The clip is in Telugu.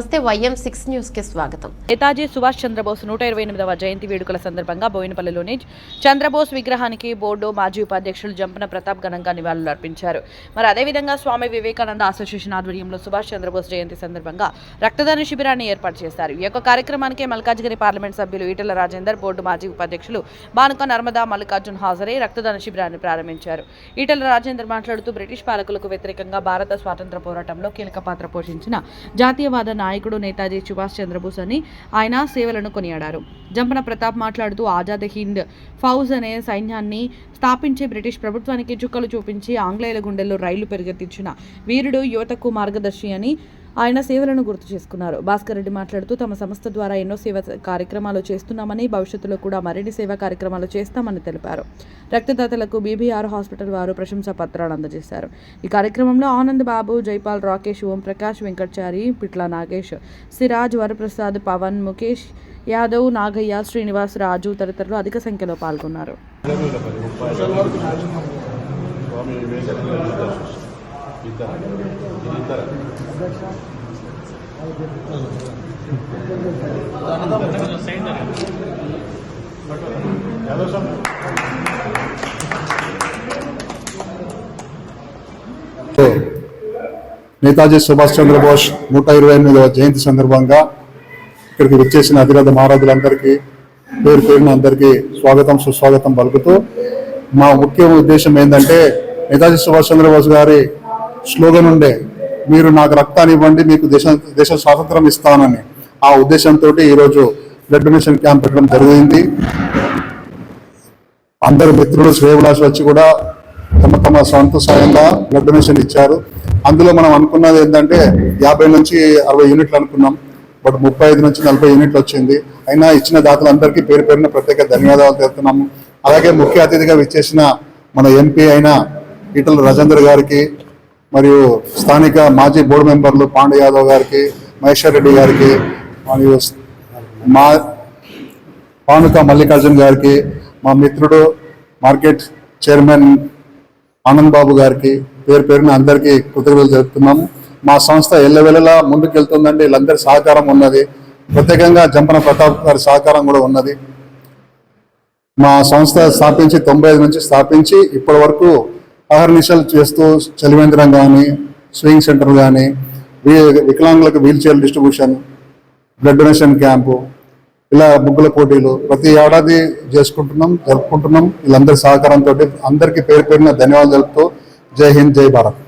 వైఎం సిక్స్ న్యూస్కి స్వాగతం. నేతాజీ సుభాష్ చంద్రబోస్ నూట ఇరవై ఎనిమిదవ జయంతి వేడుకల సందర్భంగా బోయినపల్లిలోని చంద్రబోస్ విగ్రహానికి బోర్డు మాజీ ఉపాధ్యక్షులు జంపన ప్రతాప్ ఘనంగా నివాళులు అర్పించారు. మరి అదేవిధంగా స్వామి వివేకానంద అసోసియేషన్ ఆధ్వర్యంలో సుభాష్ చంద్రబోస్ జయంతి సందర్భంగా రక్తదాన శిబిరాన్ని ఏర్పాటు చేశారు. ఈ యొక్క కార్యక్రమానికి మల్కాజ్గిరి పార్లమెంట్ సభ్యులు ఈటల రాజేందర్ బోర్డు మాజీ ఉపాధ్యక్షులు బానుక నర్మదా మల్లికార్జున్ హాజరై రక్తదాన శిబిరాన్ని ప్రారంభించారు. ఈటల రాజేందర్ మాట్లాడుతూ బ్రిటిష్ పాలకులకు వ్యతిరేకంగా భారత స్వాతంత్ర పోరాటంలో కీలక పాత్ర పోషించిన జాతీయవాద నాయకుడు నేతాజీ సుభాష్ చంద్రబోస్ అని ఆయన సేవలను కొనియాడారు. జంపన ప్రతాప్ మాట్లాడుతూ ఆజాద్ హింద్ ఫౌజ్ అనే సైన్యాన్ని స్థాపించి బ్రిటిష్ ప్రభుత్వానికి చుక్కలు చూపించి ఆంగ్లేయుల గుండెల్లో రైళ్ళు పెరిగెత్తించిన వీరుడు యువతకు మార్గదర్శి అని ఆయన సేవలను గుర్తు చేసుకున్నారు. భాస్కర్ రెడ్డి మాట్లాడుతూ తమ సంస్థ ద్వారా ఎన్నో సేవ కార్యక్రమాలు చేస్తున్నామని భవిష్యత్తులో కూడా మరిన్ని సేవా కార్యక్రమాలు చేస్తామని తెలిపారు. రక్తదాతలకు బీబీఆర్ హాస్పిటల్ వారు ప్రశంసా పత్రాలు అందజేశారు. ఈ కార్యక్రమంలో ఆనంద్ బాబు జైపాల్ రాకేష్ ఓం ప్రకాష్ వెంకటచారి పిట్ల నాగేష్ సిరాజ్ వరప్రసాద్ పవన్ ముఖేష్ యాదవ్ నాగయ్య శ్రీనివాస్ రాజు తదితరులు అధిక సంఖ్యలో పాల్గొన్నారు. ఇద్దరు ఇద్దరు యాదవ్ నేతాజీ సుభాష్ చంద్రబోస్ నూట ఇరవై ఎనిమిదవ జయంతి సందర్భంగా ఇక్కడికి విచ్చేసిన అధిరథ మహారాజులందరికీ పేరు పేరున అందరికీ స్వాగతం సుస్వాగతం పలుకుతూ మా ముఖ్య ఉద్దేశం ఏంటంటే నేతాజీ సుభాష్ చంద్రబోస్ గారి స్లోగన్ ఉండే మీరు నాకు రక్తాన్ని ఇవ్వండి మీకు దేశ దేశ స్వాతంత్రం ఇస్తానని ఆ ఉద్దేశంతో ఈరోజు బ్లడ్ డొనేషన్ క్యాంప్ పెట్టడం జరిగింది. అందరు మిత్రులు శ్రేయభిలాషులు వచ్చి కూడా తమ తమ సొంత సాయంగా బ్లడ్ డొనేషన్ ఇచ్చారు. అందులో మనం అనుకున్నది ఏంటంటే యాభై నుంచి అరవై యూనిట్లు అనుకున్నాం బట్ ముప్పై ఐదు నుంచి నలభై యూనిట్లు వచ్చింది. అయినా ఇచ్చిన దాతలందరికీ పేరు పేరున ప్రత్యేక ధన్యవాదాలు తెలుపుతున్నాము. అలాగే ముఖ్య అతిథిగా విచ్చేసిన మన ఎంపీ అయిన ఈటల రాజేందర్ గారికి మరియు స్థానిక మాజీ బోర్డు మెంబర్లు పాండు యాదవ్ గారికి మహేశ్వర్ రెడ్డి గారికి మరియు మా పానుక మల్లికార్జున్ గారికి మా మిత్రుడు మార్కెట్ చైర్మన్ ఆనంద్ బాబు గారికి పేరు పేరున అందరికీ కృతజ్ఞతలు జరుపుతున్నాము మా సంస్థ ఎల్లవెల్లలా ముందుకెళ్తుందండి. వీళ్ళందరి సహకారం ఉన్నది. ప్రత్యేకంగా జంపన ప్రతాప్ గారి సహకారం కూడా ఉన్నది. మా సంస్థ స్థాపించి తొంభై ఐదు నుంచి స్థాపించి ఇప్పటి వరకు అహర్నిశలు చేస్తూ చలివేంద్రం కానీ స్వింగ్ సెంటర్ కానీ వికలాంగులకు wheelchair distribution blood donation camp ఇలా బుగ్గుల పోటీలు ప్రతి ఏడాది చేసుకుంటున్నాం జరుపుకుంటున్నాం. వీళ్ళందరి సహకారంతో అందరికీ పేరు పేరున ధన్యవాదాలు తెలుపుతూ జై హింద్ జై భారత్.